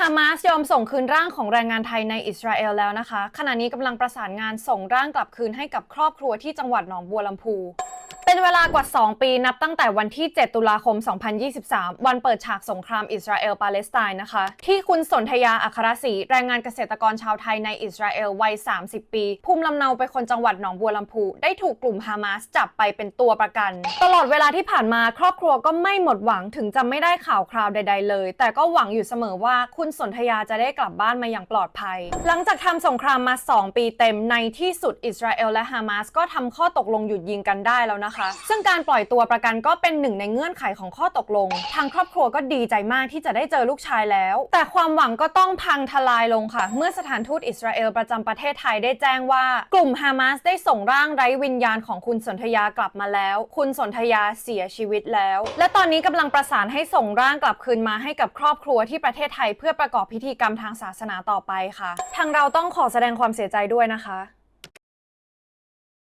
ฮามาสยอมส่งคืนร่างของแรงงานไทยในอิสราเอลแล้วนะคะ ขณะนี้กำลังประสานงานส่งร่างกลับคืนให้กับครอบครัวที่จังหวัดหนองบัวลำพู เป็นเวลากว่า 2 ปีนับตั้งแต่วันที่ 7 ตุลาคม 2023 วันเปิดฉากสงครามอิสราเอลปาเลสไตน์นะคะ ที่คุณสนธยาอัครศรีแรงงานเกษตรกรชาวไทยในอิสราเอลวัย 30 ปี ภูมิลำเนาเป็นคนจังหวัดหนองบัวลำพูได้ถูกกลุ่มฮามาสจับไปเป็นตัวประกัน ตลอดเวลาที่ผ่านมาครอบครัวก็ไม่หมดหวังถึงจะไม่ได้ข่าวคราวใด ๆ เลย แต่ก็หวังอยู่เสมอว่าคุณสนธยาจะได้กลับบ้านมาอย่างปลอดภัย หลังจากทำสงครามมา 2 ปีเต็มในที่สุดอิสราเอลและฮามาสก็ทำข้อตกลงหยุดยิงกันได้แล้วนะคะซึ่งการปล่อยตัวประกันก็เป็นหนึ่งในเงื่อนไขของข้อตกลง ทางครอบครัวก็ดีใจมากที่จะได้เจอลูกชายแล้ว แต่ความหวังก็ต้องพังทลายลงค่ะ เมื่อสถานทูตอิสราเอลประจำประเทศไทยได้แจ้งว่า กลุ่มฮามาสได้ส่งร่างไร้วิญญาณของคุณสนธยากลับมาแล้ว คุณสนธยาเสียชีวิตแล้ว และตอนนี้กำลังประสานให้ส่งร่างกลับคืนมาให้กับครอบครัวที่ประเทศไทย เพื่อประกอบพิธีกรรมทางศาสนาต่อไปค่ะ ทางเราต้องขอแสดงความเสียใจด้วยนะคะ